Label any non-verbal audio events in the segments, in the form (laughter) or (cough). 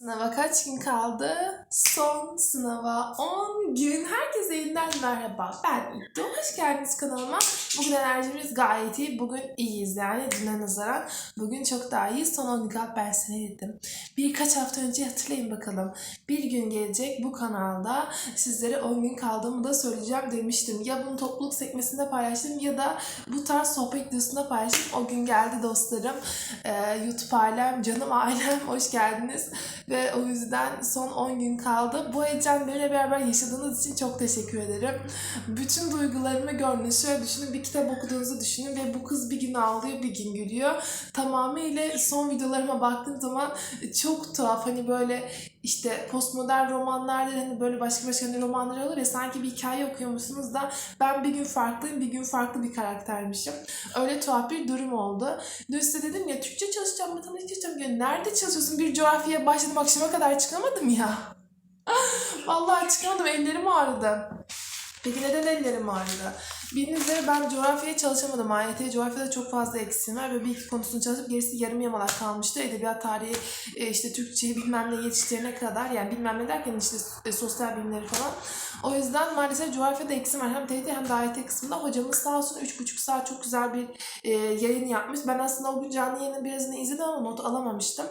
Sınava kaç gün kaldı? Son sınava 10 gün. Herkese yeniden merhaba. Ben İddo. Hoş geldiniz kanalıma. Bugün enerjimiz gayet iyi. Bugün iyiyiz yani düne nazaran. Bugün çok daha iyi. Son 10 gün ben sana dedim. Birkaç hafta önce hatırlayın bakalım. Bir gün gelecek bu kanalda sizlere 10 gün kaldığımı da söyleyeceğim demiştim. Ya bunu topluluk sekmesinde paylaştım ya da bu tarz sohbet videosunda paylaştım. O gün geldi dostlarım. Ee, YouTube ailem, canım ailem hoş geldiniz. Ve o yüzden son 10 gün kaldı. Bu heyecan benimle beraber yaşadığınız için çok teşekkür ederim. Bütün duygularımı gördünüz. Şöyle düşünün bir kitap okuduğunuzu düşünün ve bu kız bir gün ağlıyor bir gün gülüyor. Tamamıyla son videolarıma baktığım zaman çok tuhaf. Hani böyle işte postmodern romanlarda hani böyle başka başka hani romanlar olur ya sanki bir hikaye okuyormuşsunuz da ben bir gün farklıyım bir gün farklı bir karaktermişim. Öyle tuhaf bir durum oldu. Dün size dedim ya Türkçe çalışacağım, matematik çalışacağım. Ya nerede çalışıyorsun? Bir coğrafyaya başladım akşama kadar çıkamadım ya. (laughs) Vallahi çıkamadım ellerim ağrıdı. Peki neden ellerim ağrıdı? Üzere ben coğrafyaya çalışamadım. AYT coğrafyada çok fazla eksiğim var ve bir iki konusunu çalışıp gerisi yarım yamalak kalmıştı. Edebiyat tarihi, e, işte Türkçeyi bilmem ne yetiştirene kadar yani bilmem ne derken işte e, sosyal bilimleri falan. O yüzden maalesef coğrafyada eksiğim var. Hem TYT hem de AYT kısmında. Hocamız sağ olsun 3,5 saat çok güzel bir e, yayın yapmış. Ben aslında o gün canlı yayının birazını izledim ama not alamamıştım.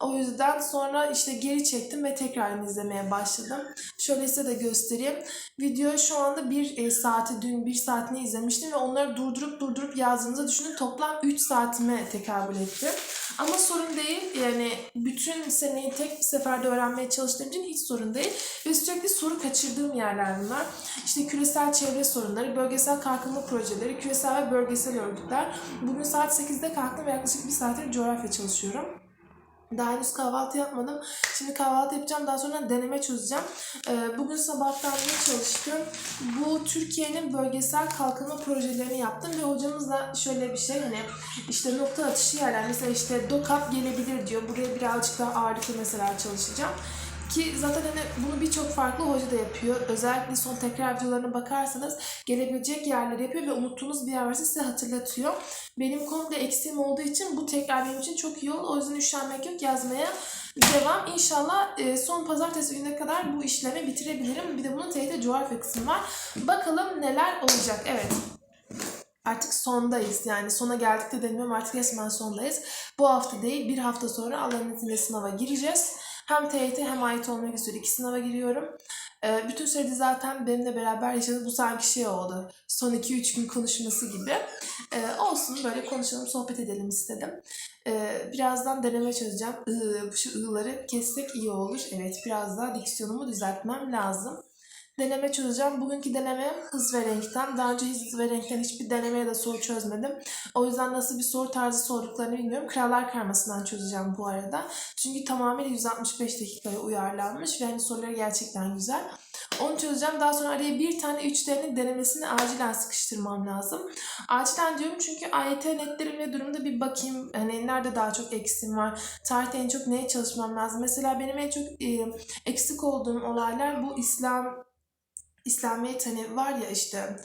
O yüzden sonra işte geri çektim ve tekrar izlemeye başladım. Şöyle size de göstereyim. Video şu anda bir saati, dün bir saatini izlemiştim ve onları durdurup durdurup yazdığınızı düşünün. Toplam 3 saatime tekabül etti. Ama sorun değil. Yani bütün seneyi tek bir seferde öğrenmeye çalıştığım için hiç sorun değil. Ve sürekli soru kaçırdığım yerler bunlar. İşte küresel çevre sorunları, bölgesel kalkınma projeleri, küresel ve bölgesel örgütler. Bugün saat 8'de kalktım ve yaklaşık bir saattir coğrafya çalışıyorum. Daha henüz kahvaltı yapmadım. Şimdi kahvaltı yapacağım. Daha sonra deneme çözeceğim. Ee, bugün sabahtan beri çalıştım. Bu Türkiye'nin bölgesel kalkınma projelerini yaptım ve hocamız da şöyle bir şey hani işte nokta atışı yerler. Mesela işte DOKAP gelebilir diyor. Buraya birazcık daha ağırlıklı mesela çalışacağım. Ki zaten hani bunu birçok farklı hoca da yapıyor. Özellikle son tekrar videolarına bakarsanız gelebilecek yerleri yapıyor ve unuttuğunuz bir yer varsa size hatırlatıyor. Benim konuda eksiğim olduğu için bu tekrar benim için çok iyi oldu. O yüzden üşenmek yok yazmaya devam. İnşallah e, son pazartesi gününe kadar bu işlemi bitirebilirim. Bir de bunun TYT coğrafya kısmı var. Bakalım neler olacak. Evet. Artık sondayız. Yani sona geldik de demiyorum artık resmen sondayız. Bu hafta değil bir hafta sonra Allah'ın izniyle sınava gireceğiz. Hem TYT hem AYT olmak üzere iki sınava giriyorum. Ee, bütün sürede zaten benimle beraber yaşadık. Bu sanki şey oldu. Son 2-3 gün konuşması gibi. Ee, olsun böyle konuşalım, sohbet edelim istedim. Ee, birazdan deneme çözeceğim. Iı, şu ı'ları kessek iyi olur. Evet biraz daha diksiyonumu düzeltmem lazım. Deneme çözeceğim. Bugünkü denemem hız ve renkten. Daha önce hız ve renkten hiçbir denemeye de soru çözmedim. O yüzden nasıl bir soru tarzı sorduklarını bilmiyorum. Krallar karmasından çözeceğim bu arada. Çünkü tamamıyla 165 dakikaya uyarlanmış ve hani soruları gerçekten güzel. Onu çözeceğim. Daha sonra araya bir tane üçlerini denemesini acilen sıkıştırmam lazım. Acilen diyorum çünkü AYT netlerim ve durumda bir bakayım. Hani nerede daha çok eksiğim var. Tarihte en çok neye çalışmam lazım. Mesela benim en çok e, eksik olduğum olaylar bu İslam İslamiyet hani var ya işte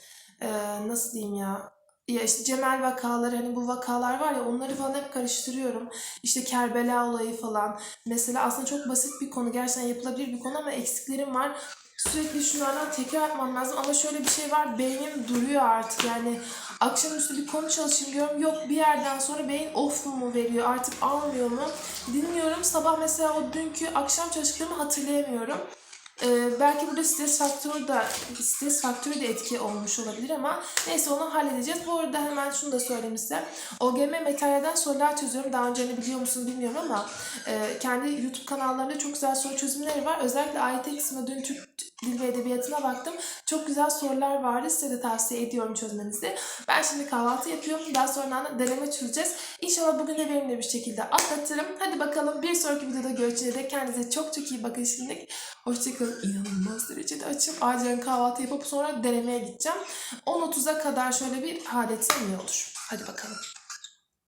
e, nasıl diyeyim ya ya işte Cemel vakaları hani bu vakalar var ya onları falan hep karıştırıyorum. İşte Kerbela olayı falan. Mesela aslında çok basit bir konu. Gerçekten yapılabilir bir konu ama eksiklerim var. Sürekli şunlardan tekrar etmem lazım ama şöyle bir şey var beynim duruyor artık yani akşamüstü bir konu çalışayım diyorum yok bir yerden sonra beyin off mu veriyor artık almıyor mu dinliyorum sabah mesela o dünkü akşam çalıştıklarımı hatırlayamıyorum ee, belki burada stres faktörü de stres faktörü de etki olmuş olabilir ama neyse onu halledeceğiz. Bu arada hemen şunu da söyleyeyim size. OGM materyalden sorular çözüyorum. Daha önce hani biliyor musunuz bilmiyorum ama e, kendi YouTube kanallarında çok güzel soru çözümleri var. Özellikle AYT kısmında dün Türk Dil ve Edebiyatı'na baktım. Çok güzel sorular vardı. Size de tavsiye ediyorum çözmenizi. Ben şimdi kahvaltı yapıyorum. Daha sonra da deneme çözeceğiz. İnşallah bugün de verimli bir şekilde atlatırım. Hadi bakalım bir sonraki videoda görüşene dek kendinize çok çok iyi bakın şimdilik. Hoşçakalın. İnanılmaz derecede açım. Acilen kahvaltı yapıp sonra denemeye gideceğim. 10.30'a kadar şöyle bir haletsem iyi olur. Hadi bakalım.